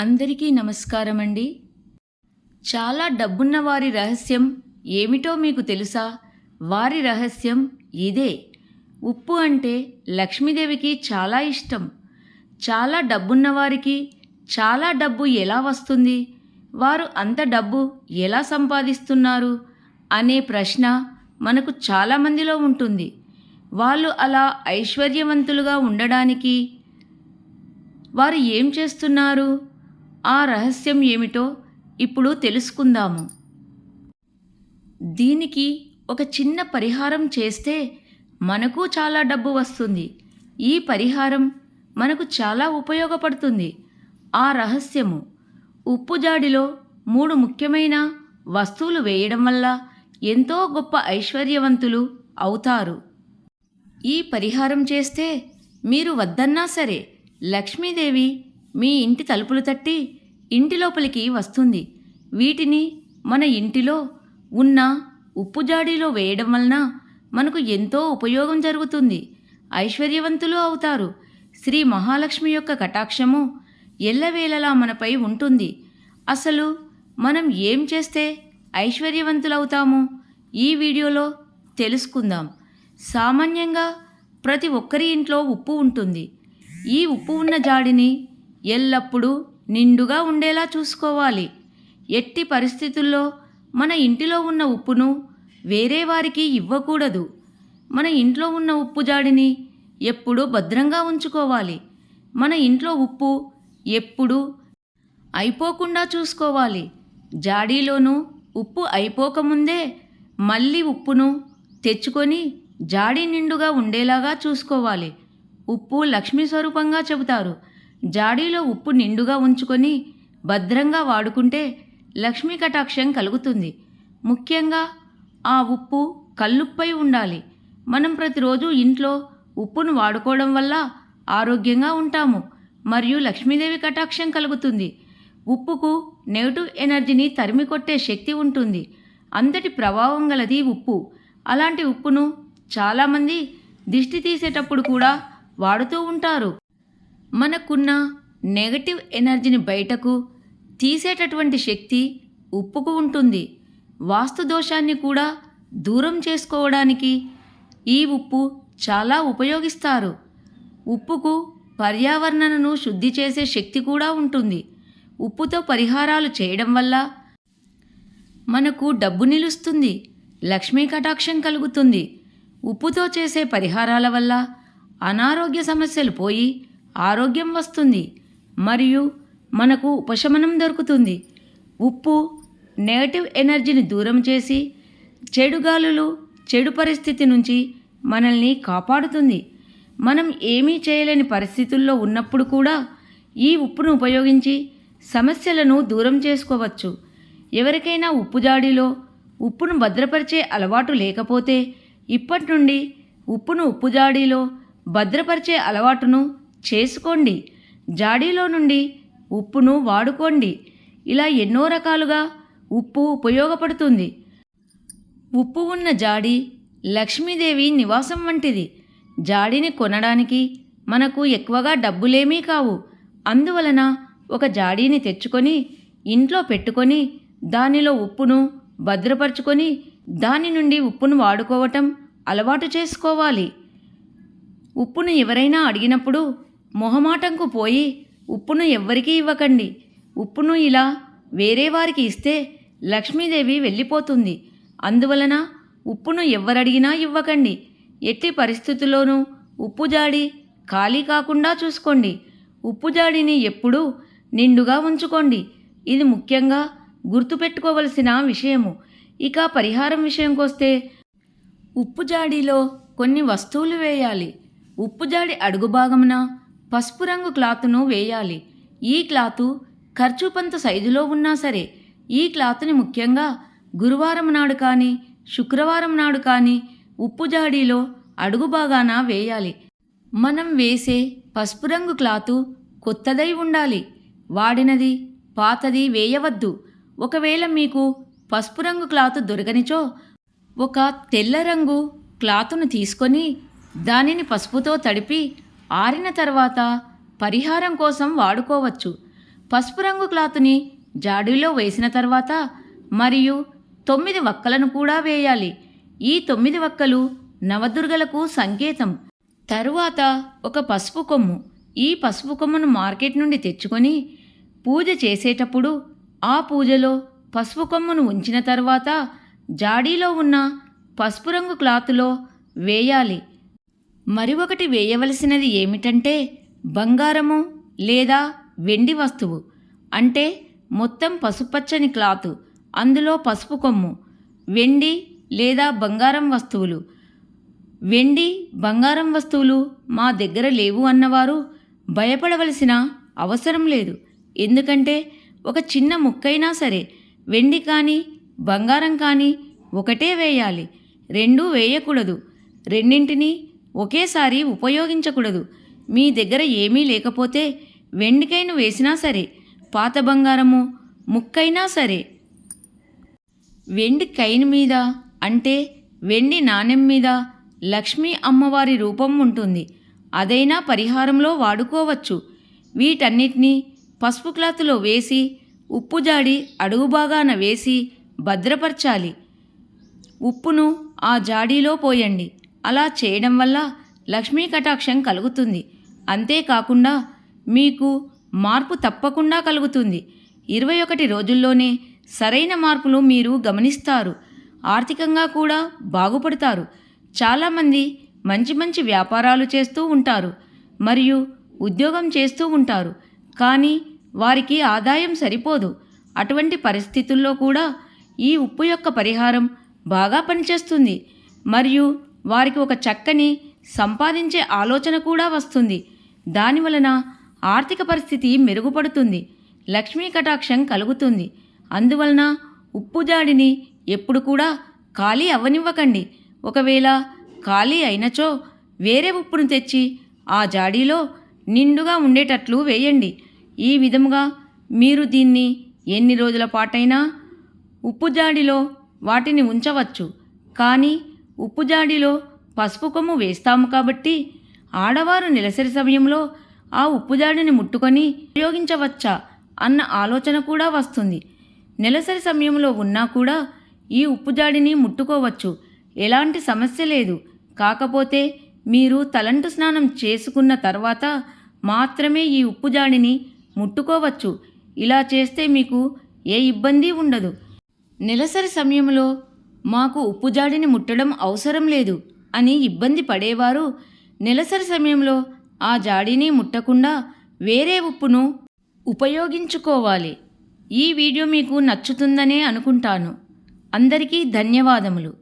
అందరికీ నమస్కారం అండి చాలా డబ్బున్న వారి రహస్యం ఏమిటో మీకు తెలుసా? వారి రహస్యం ఇదే. ఉప్పు అంటే లక్ష్మీదేవికి చాలా ఇష్టం. చాలా డబ్బున్నవారికి చాలా డబ్బు ఎలా వస్తుంది? వారు అంత డబ్బు ఎలా సంపాదిస్తున్నారు? అనే ప్రశ్న మనకు చాలామందిలో ఉంటుంది. వాళ్ళు అలా ఐశ్వర్యవంతులుగా ఉండడానికి వారు ఏం చేస్తున్నారు? ఆ రహస్యం ఏమిటో ఇప్పుడు తెలుసుకుందాము. దీనికి ఒక చిన్న పరిహారం చేస్తే మనకు చాలా డబ్బు వస్తుంది. ఈ పరిహారం మనకు చాలా ఉపయోగపడుతుంది. ఆ రహస్యము ఉప్పు జాడిలో మూడు ముఖ్యమైన వస్తువులు వేయడం వల్ల ఎంతో గొప్ప ఐశ్వర్యవంతులు అవుతారు. ఈ పరిహారం చేస్తే మీరు వద్దన్నా సరే లక్ష్మీదేవి మీ ఇంటి తలుపులు తట్టి ఇంటి లోపలికి వస్తుంది. వీటిని మన ఇంటిలో ఉన్న ఉప్పు జాడీలో వేయడం వలన మనకు ఎంతో ఉపయోగం జరుగుతుంది. ఐశ్వర్యవంతులు అవుతారు. శ్రీ మహాలక్ష్మి యొక్క కటాక్షము ఎల్లవేళలా మనపై ఉంటుంది. అసలు మనం ఏం చేస్తే ఐశ్వర్యవంతులవుతాము? ఈ వీడియోలో తెలుసుకుందాం. సామాన్యంగా ప్రతి ఒక్కరి ఇంట్లో ఉప్పు ఉంటుంది. ఈ ఉప్పు ఉన్న జాడిని ఎల్లప్పుడూ నిండుగా ఉండేలా చూసుకోవాలి. ఎట్టి పరిస్థితుల్లో మన ఇంటిలో ఉన్న ఉప్పును వేరే వారికి ఇవ్వకూడదు. మన ఇంట్లో ఉన్న ఉప్పు జాడిని ఎప్పుడూ భద్రంగా ఉంచుకోవాలి. మన ఇంట్లో ఉప్పు ఎప్పుడూ అయిపోకుండా చూసుకోవాలి. జాడీలోనూ ఉప్పు అయిపోకముందే మళ్ళీ ఉప్పును తెచ్చుకొని జాడీ నిండుగా ఉండేలాగా చూసుకోవాలి. ఉప్పు లక్ష్మీ స్వరూపంగా చెబుతారు. జాడీలో ఉప్పు నిండుగా ఉంచుకొని భద్రంగా వాడుకుంటే లక్ష్మీ కటాక్షం కలుగుతుంది. ముఖ్యంగా ఆ ఉప్పు కల్లుప్పై ఉండాలి. మనం ప్రతిరోజు ఇంట్లో ఉప్పును వాడుకోవడం వల్ల ఆరోగ్యంగా ఉంటాము మరియు లక్ష్మీదేవి కటాక్షం కలుగుతుంది. ఉప్పుకు నెగటివ్ ఎనర్జీని తరిమి కొట్టే శక్తి ఉంటుంది. అంతటి ప్రభావం గలది ఉప్పు. అలాంటి ఉప్పును చాలామంది దిష్టి తీసేటప్పుడు కూడా వాడుతూ ఉంటారు. మనకున్న నెగటివ్ ఎనర్జీని బయటకు తీసేటటువంటి శక్తి ఉప్పుకు ఉంటుంది. వాస్తు దోషాన్ని కూడా దూరం చేసుకోవడానికి ఈ ఉప్పు చాలా ఉపయోగిస్తారు. ఉప్పుకు పర్యావరణను శుద్ధి చేసే శక్తి కూడా ఉంటుంది. ఉప్పుతో పరిహారాలు చేయడం వల్ల మనకు డబ్బు నిలుస్తుంది లక్ష్మీ కటాక్షం కలుగుతుంది. ఉప్పుతో చేసే పరిహారాల వల్ల అనారోగ్య సమస్యలు పోయి ఆరోగ్యం వస్తుంది. మరియు మనకు ఉపశమనం దొరుకుతుంది. ఉప్పు నెగటివ్ ఎనర్జీని దూరం చేసి చెడు గాలులు చెడు పరిస్థితి నుంచి మనల్ని కాపాడుతుంది. మనం ఏమీ చేయలేని పరిస్థితుల్లో ఉన్నప్పుడు కూడా ఈ ఉప్పును ఉపయోగించి సమస్యలను దూరం చేసుకోవచ్చు. ఎవరికైనా ఉప్పు జాడీలో ఉప్పును భద్రపరిచే అలవాటు లేకపోతే ఇప్పటి నుండి ఉప్పును ఉప్పు జాడీలో భద్రపరిచే అలవాటును చేసుకోండి. జాడీలో నుండి ఉప్పును వాడుకోండి. ఇలా ఎన్నో రకాలుగా ఉప్పు ఉపయోగపడుతుంది. ఉప్పు ఉన్న జాడి లక్ష్మీదేవి నివాసం వంటిది. జాడీని కొనడానికి మనకు ఎక్కువగా డబ్బులేమీ కావు. అందువలన ఒక జాడీని తెచ్చుకొని ఇంట్లో పెట్టుకొని దానిలో ఉప్పును భద్రపరుచుకొని దాని నుండి ఉప్పును వాడుకోవటం అలవాటు చేసుకోవాలి. ఉప్పును ఎవరైనా అడిగినప్పుడు మొహమాటంకు పోయి ఉప్పును ఎవ్వరికీ ఇవ్వకండి. ఉప్పును ఇలా వేరే వారికి ఇస్తే లక్ష్మీదేవి వెళ్ళిపోతుంది. అందువలన ఉప్పును ఎవ్వరడిగినా ఇవ్వకండి. ఎట్టి పరిస్థితుల్లోనూ ఉప్పు జాడి ఖాళీ కాకుండా చూసుకోండి. ఉప్పు జాడిని ఎప్పుడూ నిండుగా ఉంచుకోండి. ఇది ముఖ్యంగా గుర్తుపెట్టుకోవలసిన విషయము. ఇక పరిహారం విషయంకొస్తే ఉప్పు జాడీలో కొన్ని వస్తువులు వేయాలి. ఉప్పు జాడి అడుగు భాగమున పసుపు రంగు క్లాత్ను వేయాలి. ఈ క్లాతు ఖర్చుపంత సైజులో ఉన్నా సరే ఈ క్లాత్ని ముఖ్యంగా గురువారం నాడు కానీ శుక్రవారం నాడు కానీ ఉప్పు జాడీలో అడుగు భాగాన వేయాలి. మనం వేసే పసుపు రంగు క్లాతు కొత్తదై ఉండాలి. వాడినది పాతది వేయవద్దు. ఒకవేళ మీకు పసుపు రంగు క్లాతు దొరకనిచో ఒక తెల్ల రంగు క్లాతును తీసుకొని దానిని పసుపుతో తడిపి ఆరిన తర్వాత పరిహారం కోసం వాడుకోవచ్చు. పసుపు రంగు క్లాత్ని జాడీలో వేసిన తర్వాత మరియు తొమ్మిది వక్కలను కూడా వేయాలి. ఈ తొమ్మిది వక్కలు నవదుర్గలకు సంకేతం. తరువాత ఒక పసుపు కొమ్ము. ఈ పసుపు కొమ్మును మార్కెట్ నుండి తెచ్చుకొని పూజ చేసేటప్పుడు ఆ పూజలో పసుపు కొమ్మును ఉంచిన తర్వాత జాడీలో ఉన్న పసుపు రంగు క్లాతులో వేయాలి. మరి ఒకటి వేయవలసినది ఏమిటంటే బంగారము లేదా వెండి వస్తువు అంటే మొత్తం పసుపచ్చని క్లాతు అందులో పసుపు కొమ్ము వెండి లేదా బంగారం వస్తువులు. వెండి బంగారం వస్తువులు మా దగ్గర లేవు అన్నవారు భయపడవలసిన అవసరం లేదు. ఎందుకంటే ఒక చిన్న ముక్కైనా సరే వెండి కానీ బంగారం కానీ ఒకటే వేయాలి. రెండూ వేయకూడదు. రెండింటినీ ఒకేసారి ఉపయోగించకూడదు. మీ దగ్గర ఏమీ లేకపోతే వెండికైన వేసినా సరే పాత బంగారము ముక్కైనా సరే. వెండి కైన్ మీద అంటే వెండి నాణెం మీద లక్ష్మీ అమ్మవారి రూపం ఉంటుంది. అదైనా పరిహారంలో వాడుకోవచ్చు. వీటన్నిటినీ పసుపు క్లాత్లో వేసి ఉప్పు జాడి అడుగు భాగాన వేసి భద్రపరచాలి. ఉప్పును ఆ జాడీలో పోయండి. అలా చేయడం వల్ల లక్ష్మీ కటాక్షం కలుగుతుంది. అంతేకాకుండా మీకు మార్పు తప్పకుండా కలుగుతుంది. ఇరవై ఒకటి రోజుల్లోనే సరైన మార్పులు మీరు గమనిస్తారు. ఆర్థికంగా కూడా బాగుపడతారు. చాలామంది మంచి మంచి వ్యాపారాలు చేస్తూ ఉంటారు మరియు ఉద్యోగం చేస్తూ ఉంటారు. కానీ వారికి ఆదాయం సరిపోదు. అటువంటి పరిస్థితుల్లో కూడా ఈ ఉప్పు యొక్క పరిహారం బాగా పనిచేస్తుంది. మరియు వారికి ఒక చక్కని సంపాదించే ఆలోచన కూడా వస్తుంది. దానివలన ఆర్థిక పరిస్థితి మెరుగుపడుతుంది. లక్ష్మీ కటాక్షం కలుగుతుంది. అందువలన ఉప్పు జాడిని ఎప్పుడు కూడా ఖాళీ అవ్వనివ్వకండి. ఒకవేళ ఖాళీ అయినచో వేరే ఉప్పును తెచ్చి ఆ జాడీలో నిండుగా ఉండేటట్లు వేయండి. ఈ విధముగా మీరు దీన్ని ఎన్ని రోజుల పాటైనా ఉప్పు జాడిలో వాటిని ఉంచవచ్చు. కానీ ఉప్పుజాడిలో పసుపు కొమ్ము వేస్తాము కాబట్టి ఆడవారు నెలసరి సమయంలో ఆ ఉప్పు జాడిని ముట్టుకొని ఉపయోగించవచ్చా అన్న ఆలోచన కూడా వస్తుంది. నెలసరి సమయంలో ఉన్నా కూడా ఈ ఉప్పు జాడిని ముట్టుకోవచ్చు. ఎలాంటి సమస్య లేదు. కాకపోతే మీరు తలంటు స్నానం చేసుకున్న తర్వాత మాత్రమే ఈ ఉప్పు జాడిని ముట్టుకోవచ్చు. ఇలా చేస్తే మీకు ఏ ఇబ్బంది ఉండదు. నెలసరి సమయంలో మాకు ఉప్పు జాడిని ముట్టడం అవసరం లేదు అని ఇబ్బంది పడేవారు. నెలసరి సమయంలో ఆ జాడీని ముట్టకుండా వేరే ఉప్పును ఉపయోగించుకోవాలి. ఈ వీడియో మీకు నచ్చుతుందనే అనుకుంటాను. అందరికీ ధన్యవాదములు.